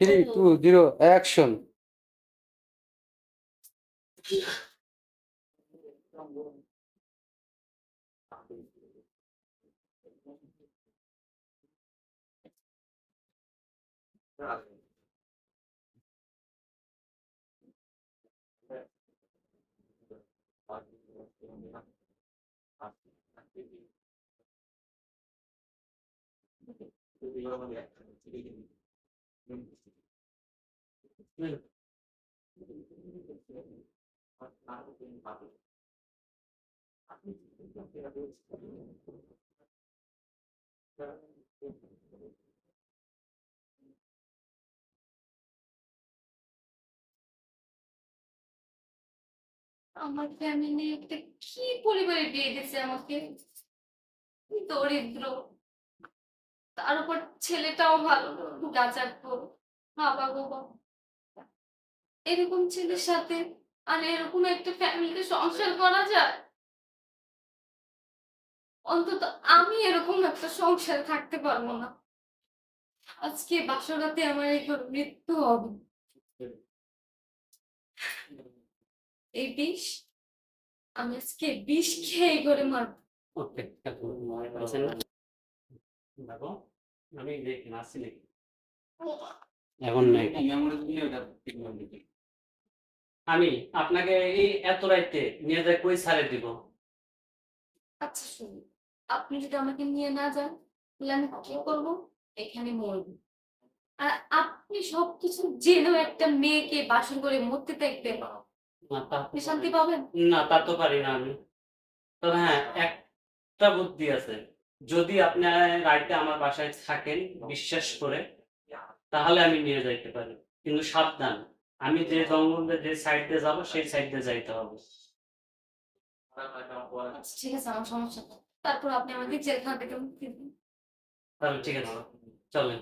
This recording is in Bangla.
থ্রি টু জিরো অ্যাকশন আমার ফ্যামিলি একটা কি পরিবারে বিয়ে দিয়েছে আমাকে? দরিদ্র। তার উপর ছেলেটাও ভালো গাজার বাবা বাবা এরকম ছেলের সাথে আর এরকম একটা ফ্যামিলিতে সংসার করা যায়? অন্তত আমি এরকম একটা সংসার থাকতে পারব না। আজকে বাসরাতে আমার এই ঘরে মৃত্যু হবে। এই বিষ আমি আজকে বিষ খেয়ে ঘরে মারবো। দেখো আমি দেখি আসছি নাকি এখন আমি আপনাকে এই এত রাইতে নিয়ে যাই কই ছাড়ে দিব? আচ্ছা আপনি যদি আমাকে নিয়ে না যান তাহলে আমি কি করব? এখানে মরবো। আর আপনি সবকিছু জেনেও একটা মেয়েকে বাসন করে মরতে দেখবেন না তা আপনি শান্তি পাবেন? না তা তো পারি না আমি। তবে হ্যাঁ একটা বুদ্ধি আছে। যদি আপনি রাইতে আমার বাসায় থাকেন বিশ্বাস করে তাহলে আমি নিয়ে যাইতে পারি। কিন্তু সাবধান আমি যে জঙ্গলে যে সাইড দিয়ে যাব সেই সাইড দিয়ে যাইতে হবে। ঠিক আছে আমার সমস্যা তারপর আপনি আমাকে জেলখানা থেকে মুক্তি দিন তাহলে ঠিক আছে চলেন।